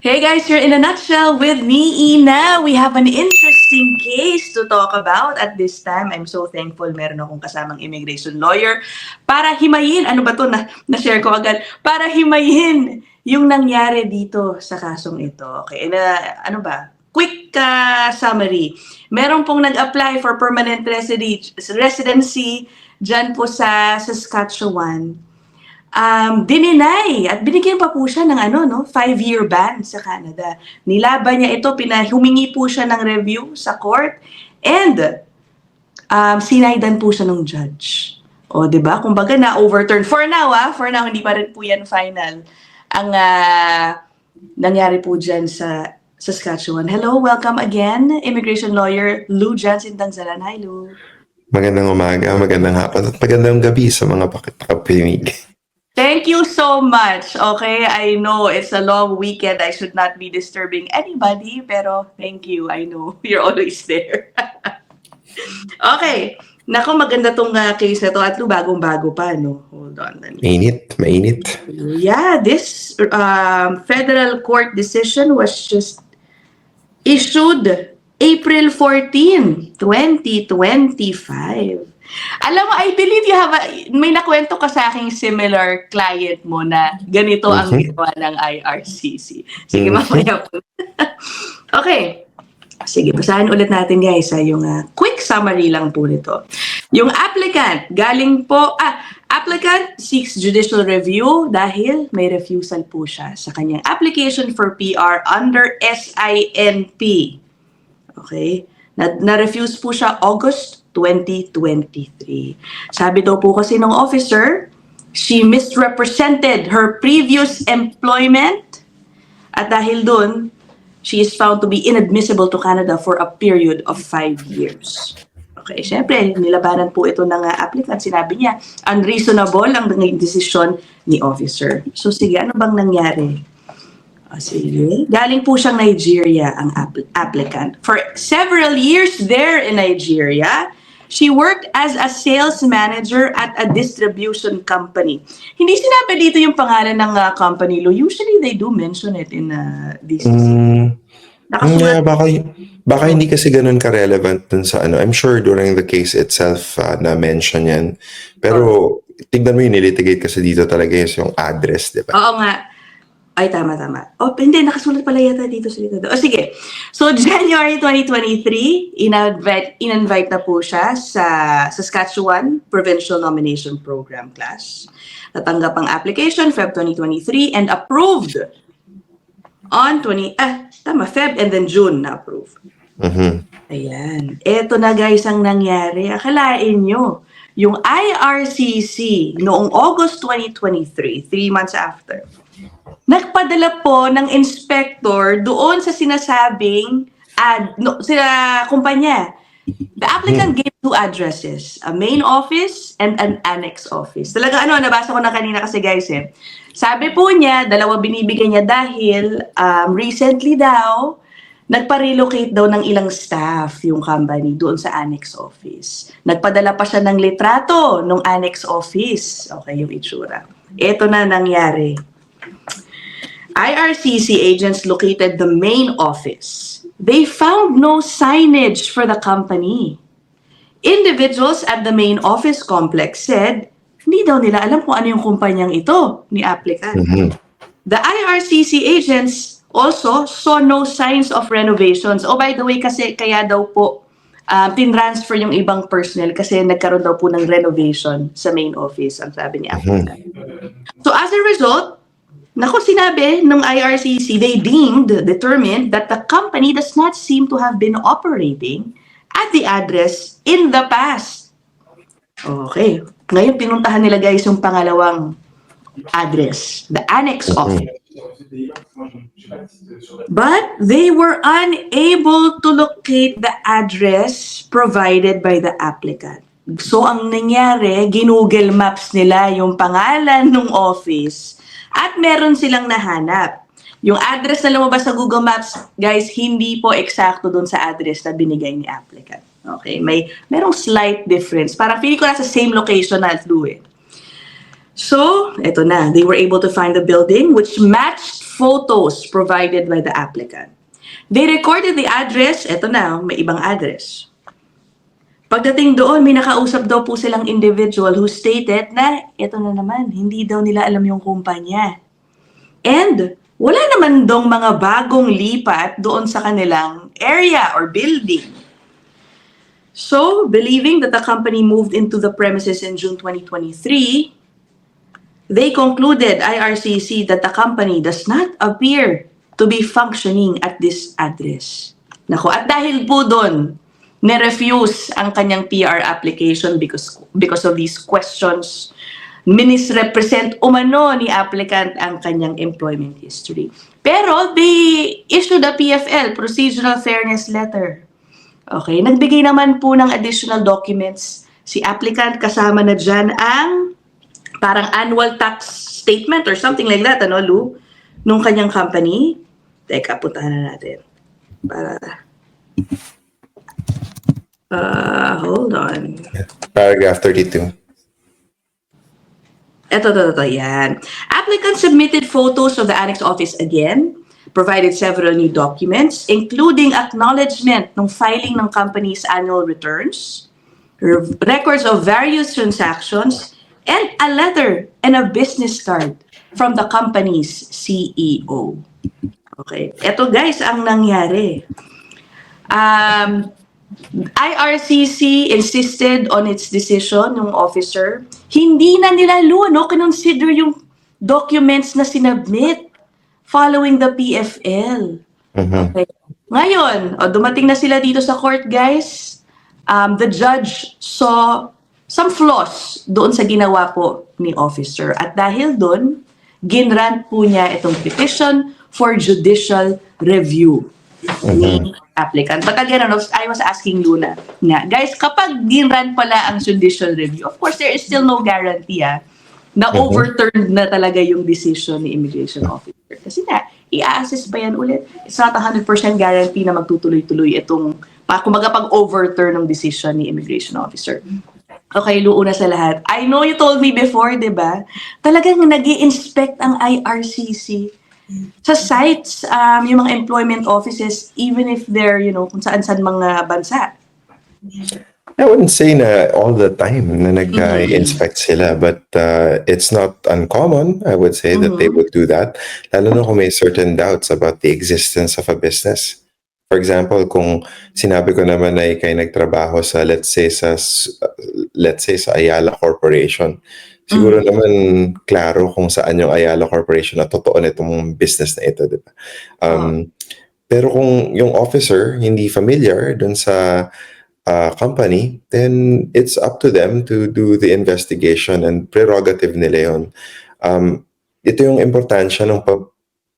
Hey guys, you're in a nutshell with me, Ina. We have an interesting case to talk about at this time. I'm so thankful meron akong kasamang immigration lawyer para himayin, ano ba to na, na-share ko agad, para himayin yung nangyari dito sa kasong ito. Okay, and, uh, ano ba? Quick uh, summary. Meron pong nag-apply for permanent residency dyan po sa Saskatchewan um, dininay at binigyan pa po siya ng ano, no, five-year ban sa Canada. Nilaban niya ito, pina, humingi po siya ng review sa court and um, sinaydan po siya ng judge. O, di ba? Kumbaga na overturn. For now, ah, for now, hindi pa rin po yan final. Ang ah, nangyari po dyan sa Saskatchewan. Hello, welcome again, immigration lawyer Lou Jansen Tangzalan. Hi, Lou. Magandang umaga, magandang hapon, at magandang gabi sa mga pakitakinig. Thank you so much. Okay, I know it's a long weekend. I should not be disturbing anybody, pero thank you. I know you're always there. okay. Nako, maganda tong uh, case na to at bagong-bago pa, no? Hold on. let me- Mainit, mainit. Yeah, this um, federal court decision was just issued April 14, 2025. Alam mo, I believe you have a, may nakwento ka sa aking similar client mo na ganito ang Mhm. ginawa ng IRCC. Sige, Mhm. mamaya po. okay. Sige, basahin ulit natin guys ha, yung ah, quick summary lang po nito. Yung applicant, galing po, ah, applicant seeks judicial review dahil may refusal po siya sa kanyang application for PR under SINP. Okay? Na- Na-refuse po siya August 2023. Sabi daw po kasi ng officer, she misrepresented her previous employment at dahil dun, she is found to be inadmissible to Canada for a period of five years. Okay, syempre, nilabanan po ito ng uh, applicant. Sinabi niya, unreasonable ang naging desisyon ni officer. So sige, ano bang nangyari? Ah, sige. Galing po siyang Nigeria ang app- applicant. For several years there in Nigeria, she worked as a sales manager at a distribution company. Hindi sinabi dito yung pangalan ng ah, company, Lo. Usually they do mention it in uh, these. Mm, Nakasulat yeah, baka, baka hindi kasi ganun ka-relevant dun sa ano. I'm sure during the case itself uh, na-mention yan. Pero tignan mo yung nilitigate kasi dito talaga is yung address, di ba? Oo nga. Ay, tama, tama. Oh, hindi, nakasulat pala yata dito sa dito. O, sige. So, January 2023, in-invite, in-invite na po siya sa Saskatchewan Provincial Nomination Program class. Natanggap ang application Feb 2023 and approved on 20, ah, tama, Feb and then June na approved. Mhm. Ayan. Eto na guys ang nangyari. Akalain nyo, yung IRCC noong August 2023, three months after, nagpadala po ng inspector doon sa sinasabing ad, no, sa kumpanya. The applicant gave two addresses, a main office and an annex office. Talaga ano, nabasa ko na kanina kasi guys eh. Sabi po niya, dalawa binibigay niya dahil um, recently daw, nagpa-relocate daw ng ilang staff yung company doon sa annex office. Nagpadala pa siya ng litrato ng annex office. Okay, yung itsura. Ito na nangyari. IRCC agents located the main office. They found no signage for the company. Individuals at the main office complex said, hindi daw nila alam kung ano yung kumpanyang ito ni applicant. Mhm. The IRCC agents also saw no signs of renovations. Oh, by the way, kasi kaya daw po uh, tinransfer yung ibang personnel kasi nagkaroon daw po ng renovation sa main office, ang sabi ni applicant. So as a result, Nako, sinabi ng IRCC, they deemed, determined that the company does not seem to have been operating at the address in the past. Okay. Ngayon, pinuntahan nila guys yung pangalawang address, the annex office. But they were unable to locate the address provided by the applicant. So ang nangyari, ginugel maps nila yung pangalan ng office at meron silang nahanap. Yung address na lumabas sa Google Maps, guys, hindi po eksakto dun sa address na binigay ni applicant. Okay, may merong slight difference. Parang feeling ko nasa same location na do it. So, eto na. They were able to find the building which matched photos provided by the applicant. They recorded the address, eto na, may ibang address. Pagdating doon, may nakausap daw po silang individual who stated na, eto na naman, hindi daw nila alam yung kumpanya. And wala naman dong mga bagong lipat doon sa kanilang area or building. So, believing that the company moved into the premises in June 2023, they concluded, IRCC, that the company does not appear to be functioning at this address. Nako, at dahil po doon, nirefuse ang kanyang PR application because because of these questions minisrepresent umano ni applicant ang kanyang employment history. Pero they issued a PFL, Procedural Fairness Letter. Okay, nagbigay naman po ng additional documents si applicant kasama na dyan ang parang annual tax statement or something like that, ano, Lou? Nung kanyang company. Teka, puntahan na natin. Para... Uh, hold on. Paragraph 32. Ito, ito, ito, yan. Applicant submitted photos of the annex office again, provided several new documents, including acknowledgement ng filing ng company's annual returns, records of various transactions, and a letter and a business card from the company's CEO. Okay. Ito guys, ang nangyari. Um, IRCC insisted on its decision, yung officer. Hindi na nila no, consider yung documents na sinubmit following the PFL. Mhm. Okay. Ngayon, o, dumating na sila dito sa court, guys. Um, the judge saw some flaws doon sa ginawa po ni officer. At dahil doon, ginrant po niya itong petition for judicial review ni applicant. But again, ano, I was asking Luna nga, guys, kapag ginrant pala ang judicial review, of course, there is still no guarantee ah, na Mhm. overturned na talaga yung decision ni immigration officer. Kasi nga, i-assess pa yan ulit. It's not a 100% guarantee na magtutuloy-tuloy itong, kumaga pag-overturn ng decision ni immigration officer. Okay, luuna sa lahat. I know you told me before, di ba? Talagang nag inspect ang IRCC sa sites, um, yung mga employment offices, even if they're, you know, kung saan-saan mga bansa. I wouldn't say na all the time na nag-inspect sila, but uh, it's not uncommon, I would say, that they would do that. Lalo na kung may certain doubts about the existence of a business. For example, kung sinabi ko naman na ikay nagtrabaho sa, let's say, sa, s- let's say, sa Ayala Corporation, siguro naman klaro kung saan yung Ayala Corporation na totoo na itong business na ito, di ba? Um, Pero kung yung officer hindi familiar dun sa uh, company, then it's up to them to do the investigation and prerogative nila yun. Um, ito yung importansya ng pag,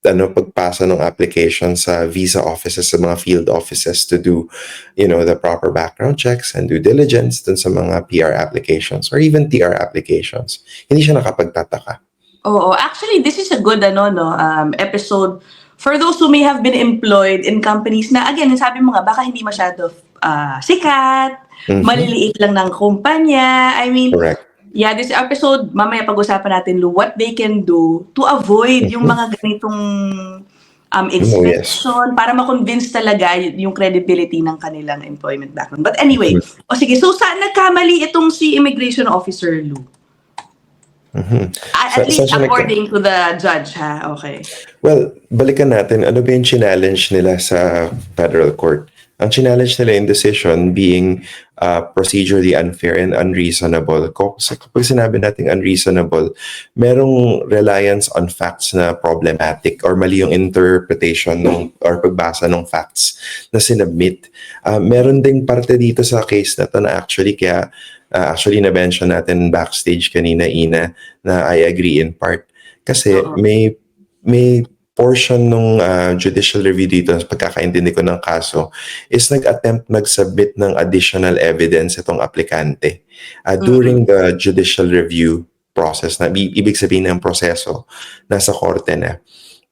ano, pagpasa ng application sa visa offices, sa mga field offices to do, you know, the proper background checks and due diligence dun sa mga PR applications or even TR applications. Hindi siya nakapagtataka. Oo, actually, this is a good ano, no, um, episode for those who may have been employed in companies na, again, sabi mo nga, baka hindi masyado ah, sikat, Mhm. maliliit lang ng kumpanya. I mean, Correct. Yeah, this episode, mamaya pag-usapan natin, Lou, what they can do to avoid yung mga ganitong um, inspection para ma-convince talaga yung credibility ng kanilang employment background. But anyway, o sige, so saan nagkamali itong si immigration officer, Lou? Mhm. Ah, Sa- At least siya nagka- according to the judge, ha? Okay. Well, balikan natin, ano ba yung challenge nila sa federal court? Ang challenge nila yung decision being uh, procedurally unfair and unreasonable. Kapag sinabi natin unreasonable, merong reliance on facts na problematic or mali yung interpretation ng, or pagbasa ng facts na sinubmit. Uh, meron ding parte dito sa case na to na actually kaya uh, actually na-mention natin backstage kanina, Ina, na I agree in part. Kasi may may portion ng judicial review dito pagkakaintindi ko ng kaso is nag-attempt mag-submit ng additional evidence itong aplikante uh, during the judicial review process na i- ibig sabihin ng proseso nasa korte na.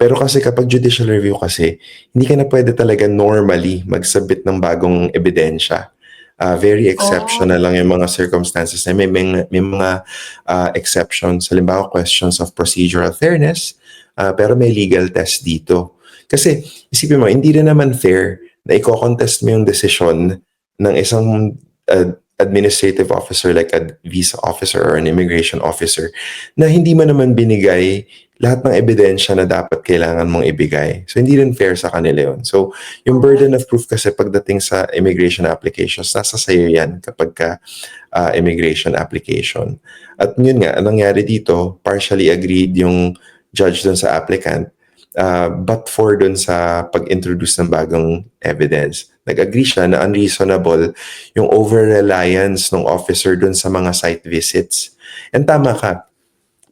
Pero kasi kapag judicial review kasi, hindi ka na pwede talaga normally mag-submit ng bagong ebidensya. Uh, very exceptional lang yung mga circumstances na may, may, may mga uh, exceptions. Halimbawa, questions of procedural fairness, Ah, pero may legal test dito. Kasi, isipin mo, hindi rin naman fair na i-contest mo yung desisyon ng isang uh, administrative officer like a visa officer or an immigration officer na hindi mo naman binigay lahat ng ebidensya na dapat kailangan mong ibigay. So, hindi rin fair sa kanila yun. So, yung burden of proof kasi pagdating sa immigration applications, nasa sa'yo yan kapag ka uh, immigration application. At yun nga, anong nangyari dito, partially agreed yung judge dun sa applicant uh, but for dun sa pag-introduce ng bagong evidence. Nag-agree siya na unreasonable yung over-reliance ng officer dun sa mga site visits. And tama ka.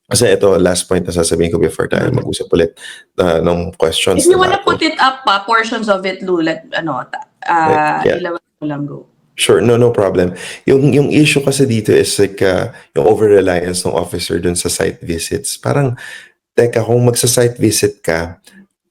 Kasi ito, last point na sasabihin ko before tayo mag-usap ulit uh, ng questions. If you na wanna put it up pa, portions of it, Lou, like, ano, uh, Yeah. ilawan mo lang go. Sure, no, no problem. Yung, yung issue kasi dito is like, uh, yung over-reliance ng officer dun sa site visits. Parang, teka, kung magsa-site visit ka,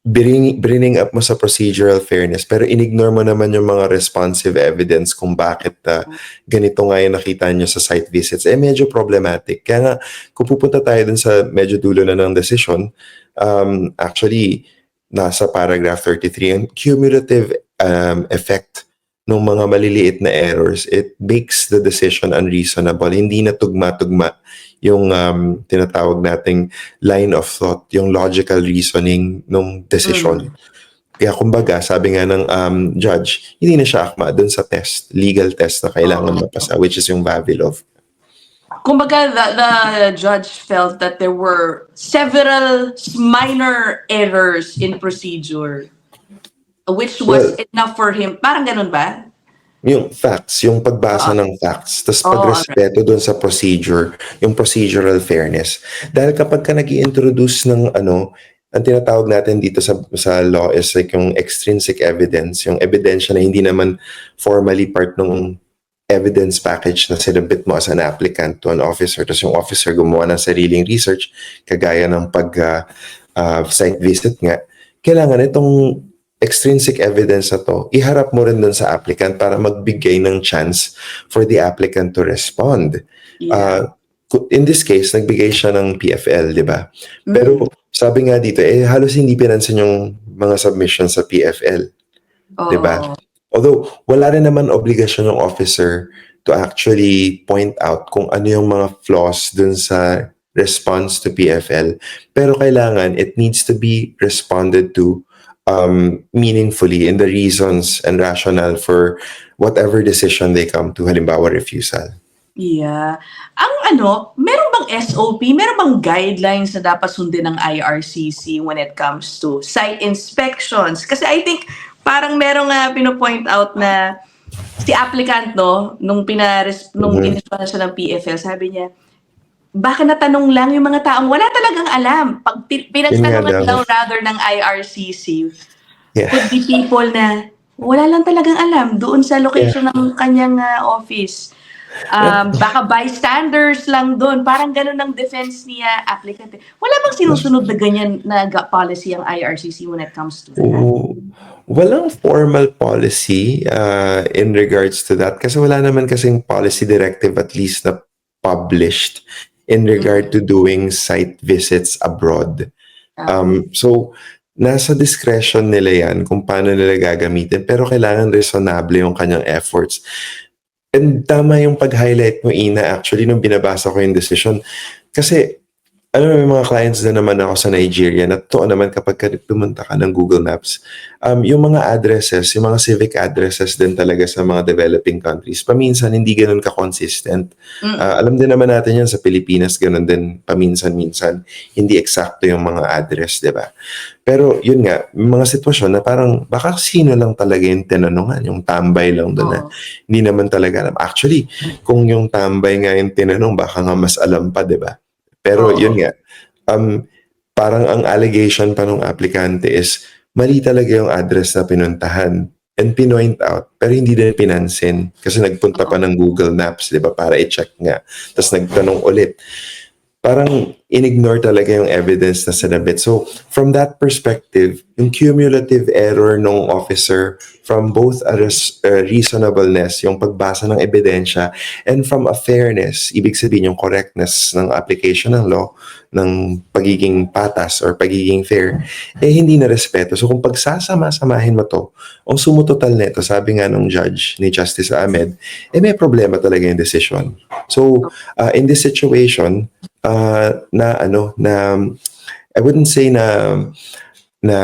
bring, bringing up mo sa procedural fairness, pero inignore mo naman yung mga responsive evidence kung bakit uh, ganito nga yung nakita nyo sa site visits, eh medyo problematic. Kaya nga, kung pupunta tayo dun sa medyo dulo na ng decision, um, actually, nasa paragraph 33, ang cumulative um, effect ng mga maliliit na errors, it makes the decision unreasonable. Hindi na tugma-tugma yung um, tinatawag nating line of thought, yung logical reasoning ng decision. Kaya kumbaga, sabi nga ng um, judge, hindi na siya akma dun sa test, legal test na kailangan Oo. mapasa, which is yung Vavilov. Kumbaga, the, the judge felt that there were several minor errors in procedure which was Well- enough for him. Parang ganun ba? Yung facts, yung pagbasa Ah. ng facts, tapos Oh, pagrespeto dun sa procedure, yung procedural fairness. Dahil kapag ka nag introduce ng ano, ang tinatawag natin dito sa sa law is like yung extrinsic evidence, yung ebidensya na hindi naman formally part ng evidence package na sinabit mo as an applicant to an officer. Tapos yung officer gumawa ng sariling research, kagaya ng pag uh, uh, site visit nga, kailangan itong extrinsic evidence na to, iharap mo rin dun sa applicant para magbigay ng chance for the applicant to respond. Yeah. Uh, in this case, nagbigay siya ng PFL, di ba? Mm. Pero sabi nga dito, eh halos hindi pinansin yung mga submissions sa PFL. Oo. diba? Although, wala rin naman obligasyon ng officer to actually point out kung ano yung mga flaws dun sa response to PFL. Pero kailangan, it needs to be responded to um, meaningfully in the reasons and rationale for whatever decision they come to, halimbawa refusal. Yeah. Ang ano, meron bang SOP, meron bang guidelines na dapat sundin ng IRCC when it comes to site inspections? Kasi I think parang merong uh, pinopoint out na si applicant, no, nung, pinares, nung Mhm. inispan siya ng PFL, sabi niya, baka natanong lang yung mga taong wala talagang alam. Pag pi- pinagtanungan daw. rather ng IRCC, Yeah. could be people na wala lang talagang alam doon sa location ng kanyang uh, office. Um, baka bystanders lang doon. Parang ganun ang defense niya applicant. Wala bang sinusunod na ganyan na policy ang IRCC when it comes to that? Oo. Walang formal policy uh, in regards to that kasi wala naman kasing policy directive at least na published in regard to doing site visits abroad. Um, so, nasa discretion nila yan kung paano nila gagamitin pero kailangan reasonable yung kanyang efforts. And tama yung pag-highlight mo, Ina, actually, nung binabasa ko yung decision. Kasi, alam mo, may mga clients na naman ako sa Nigeria na totoo naman kapag ka pumunta ka ng Google Maps, um, yung mga addresses, yung mga civic addresses din talaga sa mga developing countries, paminsan hindi ganun ka-consistent. Mm. Ah, alam din naman natin yan sa Pilipinas, ganun din paminsan-minsan. Hindi eksakto yung mga address, di ba? Pero yun nga, mga sitwasyon na parang baka sino lang talaga yung tinanungan, yung tambay lang doon na hindi naman talaga alam. Actually, kung yung tambay nga yung tinanong, baka nga mas alam pa, di ba? Pero Oo. yun nga, um, parang ang allegation pa ng aplikante is mali talaga yung address na pinuntahan and pinoint out, pero hindi din pinansin kasi nagpunta pa ng Google Maps, di ba, para i-check nga. Tapos nagtanong ulit. Parang inignore talaga yung evidence na sinabit. So, from that perspective, yung cumulative error ng officer from both a res- uh, reasonableness, yung pagbasa ng ebidensya, and from a fairness, ibig sabihin yung correctness ng application ng law, ng pagiging patas or pagiging fair, eh hindi na respeto. So kung pagsasama-samahin mo to, ang sumutotal nito, sabi nga nung judge ni Justice Ahmed, eh may problema talaga yung decision. So uh, in this situation, uh, na ano, na I wouldn't say na na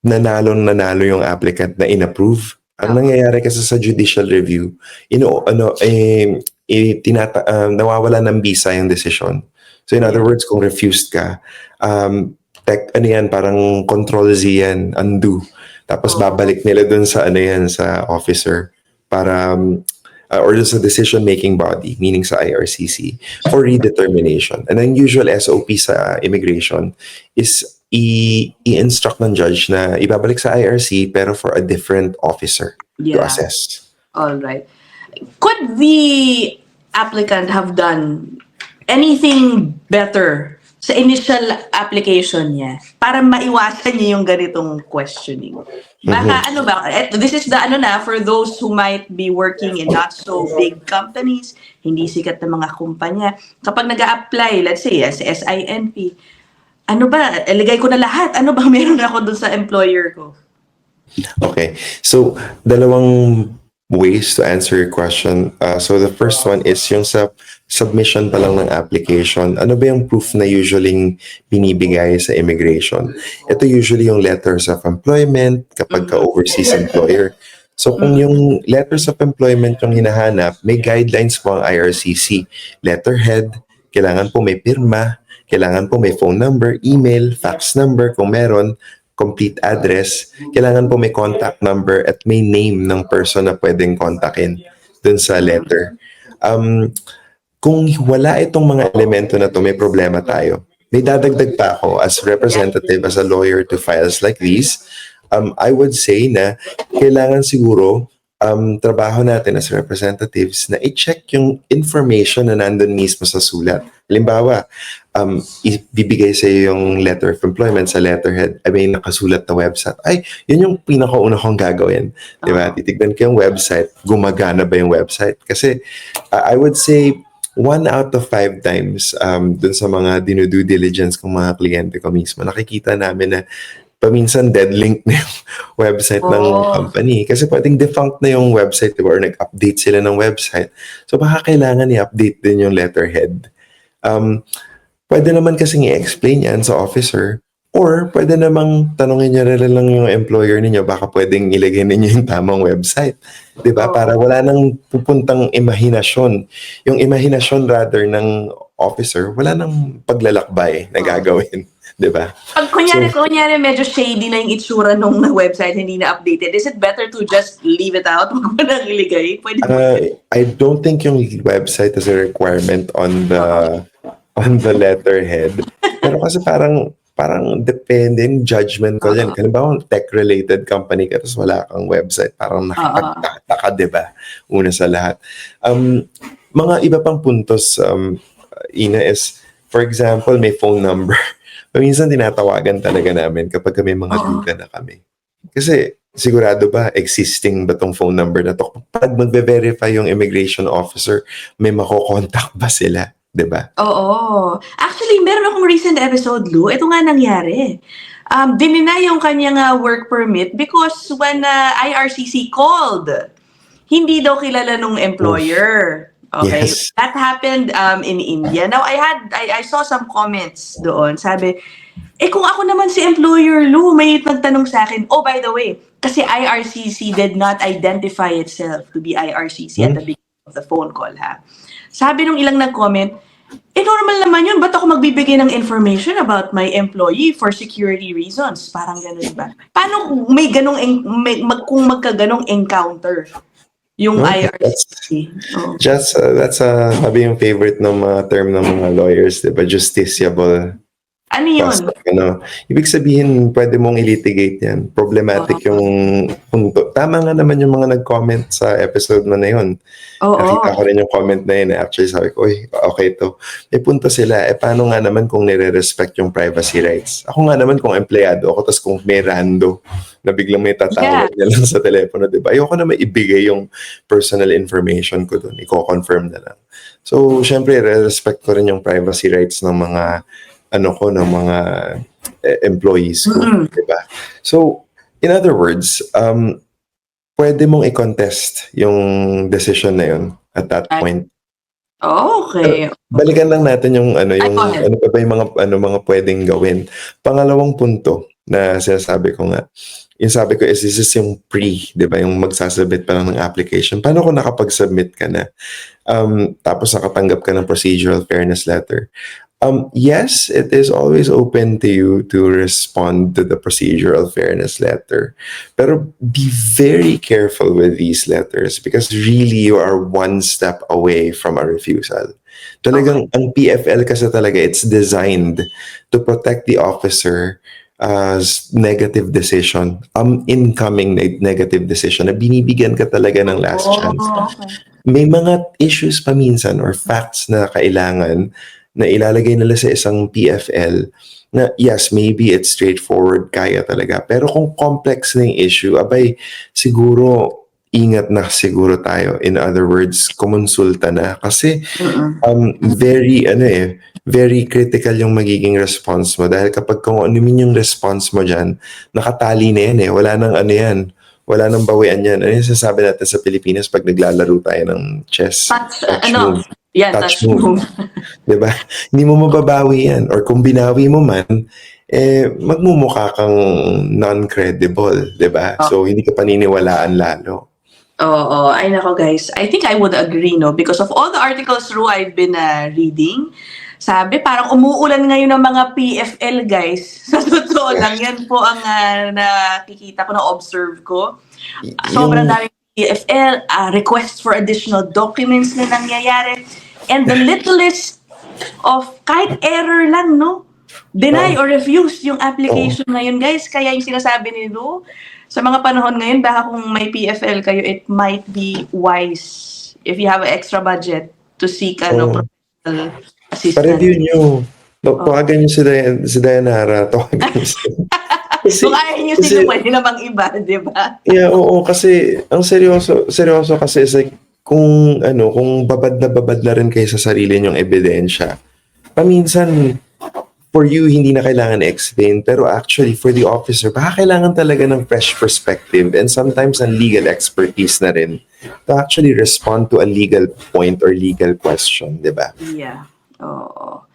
nanalo nanalo yung applicant na inapprove. Ang nangyayari kasi sa judicial review, ino ano eh, eh tinata, ah, nawawala ng visa yung decision. So in other words, kung refused ka, um, tech, ano yan, parang control Z yan, undo. Tapos Oo. babalik nila dun sa ano yan, sa officer para um, uh, or sa decision-making body, meaning sa IRCC, for redetermination. And ang usual SOP sa immigration is i- i-instruct ng judge na ibabalik sa IRC pero for a different officer to Yeah. assess. All right. Could the applicant have done anything better sa initial application niya para maiwasan niya yung ganitong questioning? Baka ano ba, eto, this is the ano na, for those who might be working in not so big companies, hindi sikat na mga kumpanya, kapag nag apply let's say, as SINP, ano ba, iligay ko na lahat, ano ba meron ako dun sa employer ko? Okay. So, dalawang ways to answer your question. Uh, so, the first one is yung sa submission pa lang ng application. Ano ba yung proof na usually binibigay sa immigration? Ito usually yung letters of employment kapag ka overseas employer. So, kung yung letters of employment yung hinahanap, may guidelines po ang IRCC. Letterhead, kailangan po may pirma, kailangan po may phone number, email, fax number kung meron, complete address, kailangan po may contact number at may name ng person na pwedeng kontakin dun sa letter. Um, kung wala itong mga elemento na to, may problema tayo. May dadagdag pa ako as representative, as a lawyer to files like these. Um, I would say na kailangan siguro um, trabaho natin as representatives na i-check yung information na nandun mismo sa sulat. Halimbawa, um, ibibigay sa iyo yung letter of employment sa letterhead, ay may nakasulat na website. Ay, yun yung pinakauna kong gagawin. Di ba? Titignan ko yung website, gumagana ba yung website? Kasi uh, I would say one out of five times um, dun sa mga dinu-due diligence kong mga kliyente ko mismo, nakikita namin na paminsan dead link na yung website ng Oo. company. Kasi pwedeng defunct na yung website, di ba? Or nag-update sila ng website. So baka kailangan i-update din yung letterhead. Um, pwede naman kasing i-explain yan sa officer or pwede namang tanongin niyo rin lang yung employer ninyo baka pwedeng ilagay ninyo yung tamang website. ba? Oo. Para wala nang pupuntang imahinasyon. Yung imahinasyon rather ng officer, wala nang paglalakbay na gagawin. ba? Pag kunyari, So- kunyari medyo shady na yung itsura nung website, hindi na updated, is it better to just leave it out? Huwag mo nang iligay? Pwede. Uh, I don't think yung website is a requirement on the on the letterhead. Pero kasi parang parang depende yung judgment ko yan. Oo. Halimbawa, tech-related company ka tapos wala kang website, parang nakapagtaka, di ba? Una sa lahat. Um, mga iba pang puntos, um, Ina, is, for example, may phone number. Paminsan tinatawagan talaga namin kapag may mga Oo. duda na kami. Kasi sigurado ba existing ba tong phone number na to? Pag magbe-verify yung immigration officer, may makokontakt ba sila? 'Di ba? Oo. Actually, meron akong recent episode, Lou. Ito nga nangyari. Um, dinina yung kanyang uh, work permit because when uh, IRCC called, hindi daw kilala nung employer. Okay. Yes. That happened um, in India. Now, I had, I, I saw some comments doon. Sabi, eh kung ako naman si employer, Lou, may nagtanong sa akin, oh, by the way, kasi IRCC did not identify itself to be IRCC at the beginning of the phone call, ha? Sabi nung ilang nag-comment, eh normal naman yun, ba't ako magbibigay ng information about my employee for security reasons? Parang ganun ba? Paano kung may ganong, may, mag, kung magkaganong encounter yung No, IRCC? Oh. Just, uh, that's uh, sabi yung favorite ng mga term ng mga lawyers, 'di ba? Justiciable Ano yun? Basta, ano, ibig sabihin, pwede mong ilitigate yan. Problematic yung punto. Tama nga naman yung mga nag-comment sa episode mo na yun. Oo. Nakita ko rin yung comment na yun. Actually, sabi ko, uy, okay to. May punto sila. Eh, paano nga naman kung nire-respect yung privacy rights? Ako nga naman kung empleyado ako, tapos kung may rando na biglang may tatawag niya lang sa telepono, di ba? Ayoko na maibigay yung personal information ko doon. Iko-confirm na lang. So, syempre, re-respect ko rin yung privacy rights ng mga ano ko ng mga eh, employees ko, Mm-mm. 'di ba? So, in other words, um pwede mong i-contest yung decision na yun at that Ay. point. Okay. Balikan lang natin yung ano yung ano pa ba yung mga ano mga pwedeng gawin. Pangalawang punto na sinasabi ko nga, yung sabi ko is this is yung pre, 'di ba? Yung magsasubmit pa lang ng application. Paano kung nakapag-submit ka na? Um, tapos nakatanggap ka ng procedural fairness letter. Um, yes, it is always open to you to respond to the procedural fairness letter. Pero be very careful with these letters because really you are one step away from a refusal. Talagang ang PFL kasi talaga, it's designed to protect the officer as negative decision, um, incoming neg- negative decision na binibigyan ka talaga ng last Oh, chance okay. may mga issues pa minsan or facts na kailangan na ilalagay nila sa isang PFL na yes, maybe it's straightforward, kaya talaga. Pero kung complex na yung issue, abay, siguro ingat na siguro tayo. In other words, kumonsulta na. Kasi um, very, ano eh, very critical yung magiging response mo. Dahil kapag kung ano man yung response mo dyan, nakatali na yan eh. Wala nang ano yan. Wala nang bawian yan. Ano yung sasabi natin sa Pilipinas pag naglalaro tayo ng chess? Touch, Touch ano? move. Yeah, Touch touch, move. move. 'di ba? Hindi mo mababawi 'yan or kung binawi mo man eh magmumukha kang non-credible, 'di ba? Oh. So hindi ka paniniwalaan lalo. Oo, ay nako guys. I think I would agree, no? Because of all the articles Ru I've been uh, reading, sabi parang umuulan ngayon ng mga PFL guys. Sa totoo lang, yan po ang uh, nakikita ko, na-observe ko. Sobrang yung- daming PFL, uh, request for additional documents na nangyayari. And the littlest of kahit error lang, no? Deny or refuse yung application ngayon, guys. Kaya yung sinasabi ni Lou, sa mga panahon ngayon, baka kung may PFL kayo, it might be wise if you have extra budget to seek ano, Oo. professional assistance. Pa-review nyo. Tawagan nyo si, Dayan, si Dayanara. Tawagan nyo si Kasi, Kung ayaw nyo sila, pwede namang iba, di ba? yeah, oo, kasi ang seryoso, seryoso kasi is like, kung ano, kung babad na babad na rin kayo sa sarili nyong ebidensya, paminsan, for you, hindi na kailangan explain, pero actually, for the officer, baka kailangan talaga ng fresh perspective and sometimes ang legal expertise na rin to actually respond to a legal point or legal question, di ba? Yeah. Oo.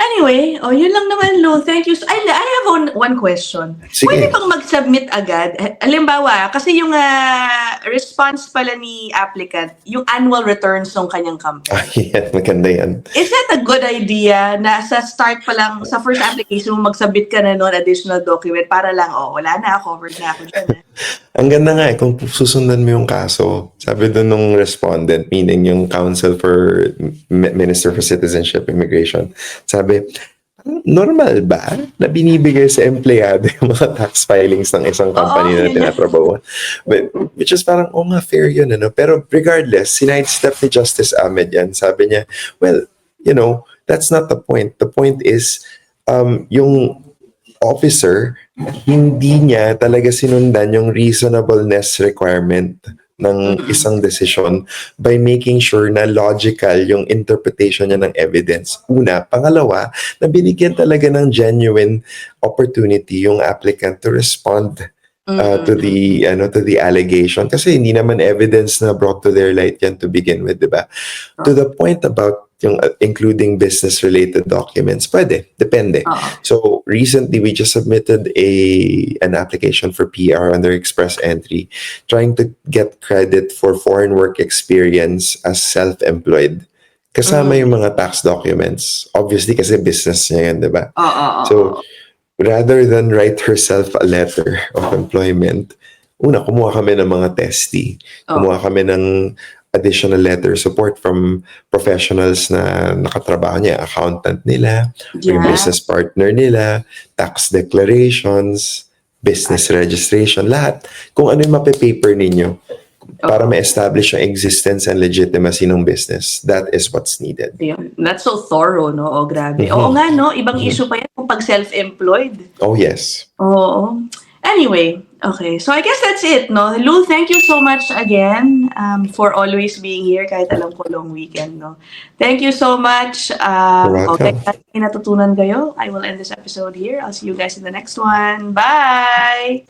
Anyway, oh, yun lang naman, Lo. Thank you. so- Ay, I have one, one question. Sige. Pwede bang mag-submit agad? Halimbawa, kasi yung ah, response pala ni applicant, yung annual returns ng kanyang company. Ah, yan, maganda yan. Is that a good idea na sa start pa lang, sa first application mo, mag-submit ka na noon additional document para lang, oh, wala na, covered na ako dyan. eh. Ang ganda nga eh, kung susundan mo yung kaso, sabi doon nung respondent, meaning yung Council for Mi- Minister for Citizenship Immigration, sabi, normal ba na binibigay sa empleyado yung mga tax filings ng isang company Oo, na tinatrabaho? But, which is parang, oh nga, fair yun, ano? Pero regardless, sinidestep ni Justice Ahmed yan. Sabi niya, well, you know, that's not the point. The point is, um, yung officer, hindi niya talaga sinundan yung reasonableness requirement ng isang desisyon by making sure na logical yung interpretation niya ng evidence. Una. Pangalawa, na binigyan talaga ng genuine opportunity yung applicant to respond uh, to the ano to the allegation kasi hindi naman evidence na brought to their light yan to begin with, 'di ba? To the point about yung uh, including business related documents, pwede, depende. Oo. So recently, we just submitted a an application for PR under Express Entry, trying to get credit for foreign work experience as self-employed. Kasama Mm. yung mga tax documents. Obviously, kasi business niya yan, di ba? Oo, So, rather than write herself a letter of employment, una, kumuha kami ng mga testy. Oo. Kumuha kami ng additional letter support from professionals na nakatrabaho niya, accountant nila, yung Yeah. business partner nila, tax declarations, business registration, lahat. Kung ano yung mape-paper ninyo para ma-establish yung existence and legitimacy ng business. That is what's needed. Yun. That's so thorough, no? Oh, grabe. Mhm. Oo nga, no? Ibang Mhm. issue pa yan kung pag self-employed. Oh, yes. Oo. Anyway, okay. So I guess that's it, no? Lou, thank you so much again um, for always being here kahit alam ko long weekend, no? Thank you so much. Um, You're okay, natutunan kayo, I will end this episode here. I'll see you guys in the next one. Bye!